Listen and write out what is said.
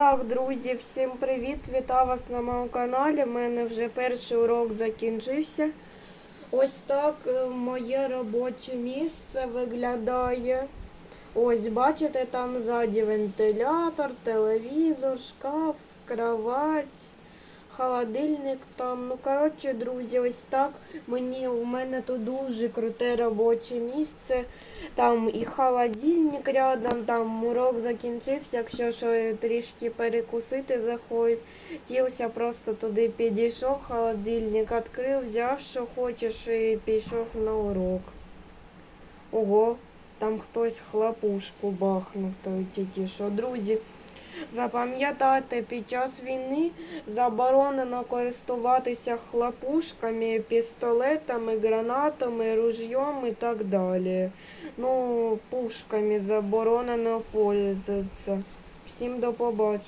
Так, друзі, всім привіт! Вітаю вас на моєму каналі. У мене вже перший урок закінчився. Ось так е, моє робоче місце виглядає. Ось, бачите, там ззаді вентилятор, телевізор, шкаф, кровать, холодильник там. Ну, коротше, друзі, ось так. Мені, у мене тут дуже круте робоче місце. Там і холодильник рядом, там урок закінчився, якщо що трішки перекусити захотілося, просто туди підійшов, холодильник відкрив, взяв, що хочеш, і пішов на урок. Ого, там хтось хлопушку бахнув той тільки що. Друзі, запам'ятайте, під час війни заборонено користуватися хлопушками, пістолетами, гранатами, ружйом і так далі. Ну, пушками заборонено пользуватися. Всім до побачення.